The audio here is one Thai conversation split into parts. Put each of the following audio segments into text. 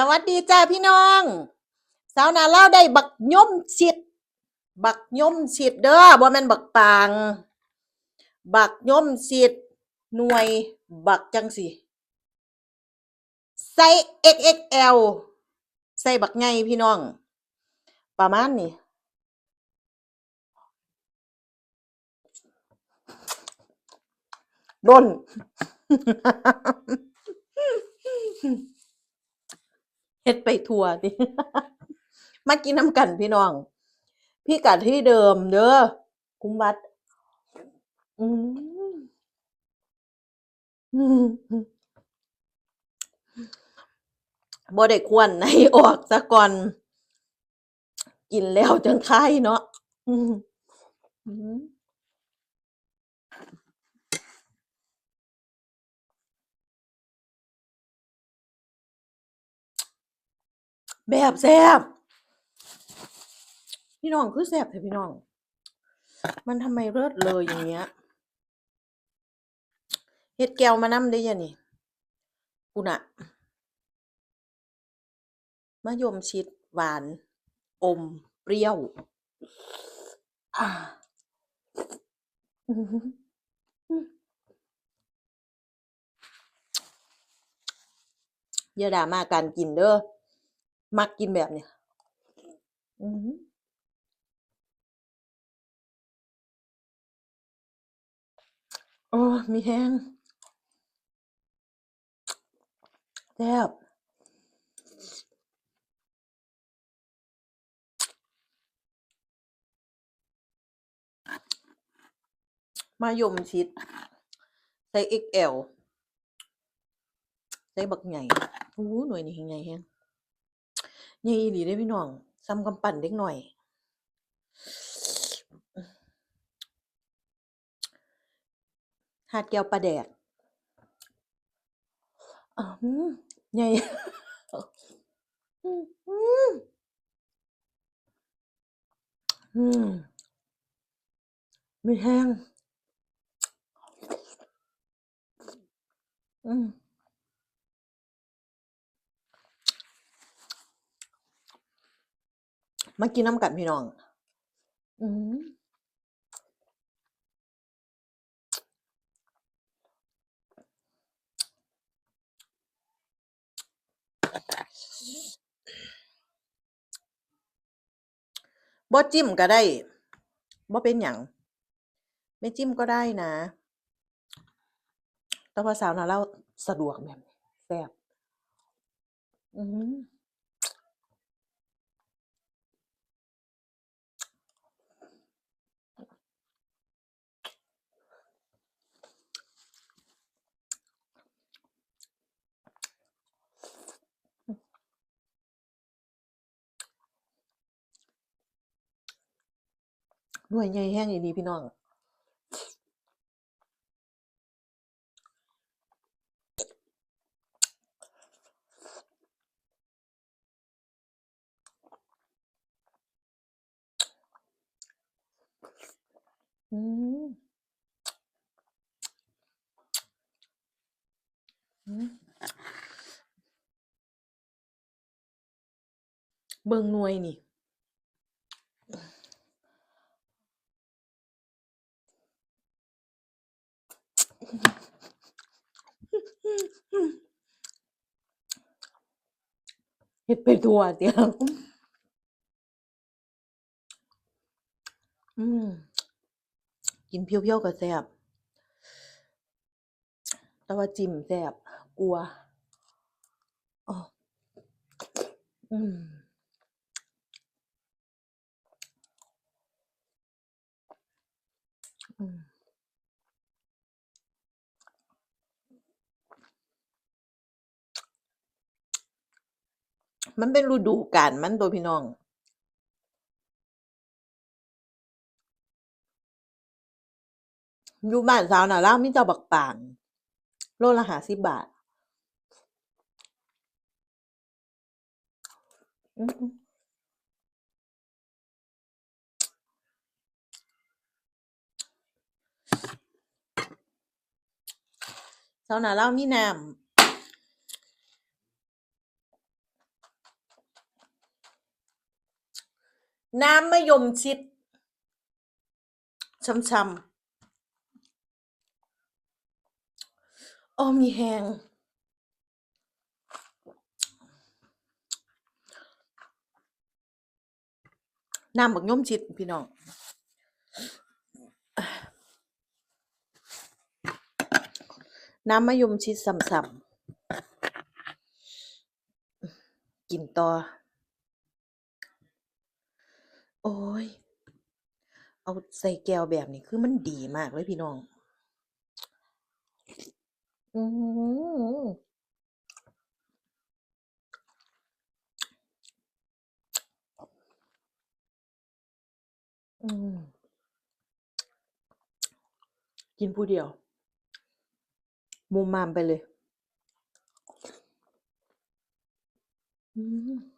สวัสดีจ้าพี่น้อง สาวนาเล่าได้บักย่มสิด บักย่มสิดเด้อบ่แม่นบักปาง บักย่มสิดหน่วยบักจังสิใส่ XXL ใส่บักไงพี่น้อง ประมาณนี้ด้น เฮ็ดไปทัวร์ติมากินน้ำกันพี่น้อง พี่กัดที่เดิมเด้อคุ้มวัด อืมบ่ได้ควรในออกซะก่อน กินแล้วจังคายเนาะอืม แบบแซ่บพี่น้องคือแซ่บแท้พี่น้อง มันทำไมเลิศเลยอย่างเงี้ยเฮ็ดแก้วมานำได้ยะนี่คุณน่ะมะยมชิดหวาน อม เปรี้ยวอ่าอื้อหืออืมอย่าด่ามาการกินเด้อ มักกินแบบเนี้ย อือหือโอ้ มีแห้งแซ่บ มะยมชิด ไซส์ XL ไซส์บักใหญ่ โอ้ หน่วยนี้ใหญ่แฮง ใหญ่อีหลีเด้พี่น้องซ้ำกำปั้นเด็กหน้อย หาดแก้วปลาแดกอื้อฮือใหญ่อือฮืออืมมีแห้งอืม มากินน้ำกันพี่น้อง อือบ่จิ้มก็ได้บ่เป็นหยังไม่จิ้มก็ได้นะ แต่ว่าสาวนาเล่าสะดวกแบบนี้แซ่บอือ หน่วยใหญ่แฮงอีหลีพี่น้องอืมอืมเบิ่งหน่วยนี่ เฮ็ดไปทั่วเดียวอืมกินเพียวๆก็แซ่บแต่ว่าจิ้มแซ่บกลัวอ๋ออืม มันเป็นฤดูกาลมันตัวพี่น้องอยู่บ้านสาวน่ะเลามีแต่บักปาง โลละ50บาทอือฮึสาวน่ะเลามีน้ำ น้ำมะยมชิดช้ำๆโอ้มีแหงน้ำบักย่มชิดพี่น้องน้ำมะยมชิดส่ำๆกินต่อ โอ้ย เอาใส่แก้วแบบนี้คือมันดีมากเลยพี่น้อง อืออืม กินผู้เดียว มุมมามไปเลย อืม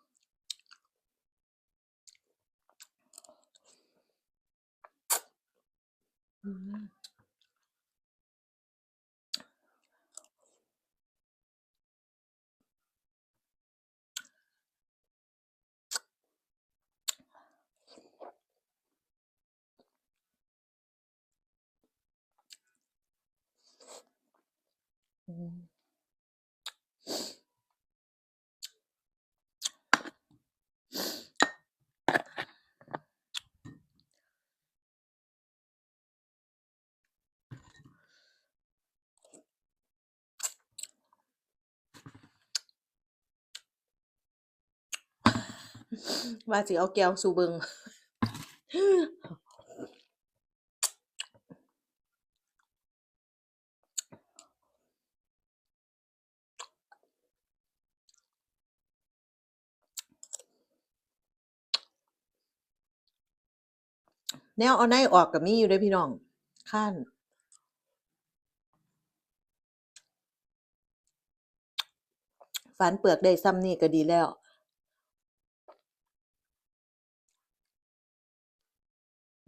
ว่าสิเอาแก้วสู่เบิง แนวเอาในออกกับมีอยู่ด้วยพี่น้องขั้นฝันเปลือกได้ซ้ำนี่ก็ดีแล้ว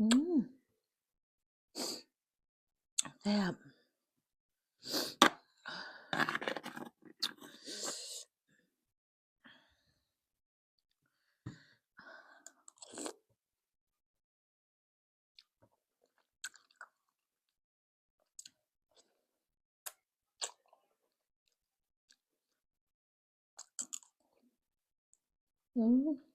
อืมแซ่บ อืม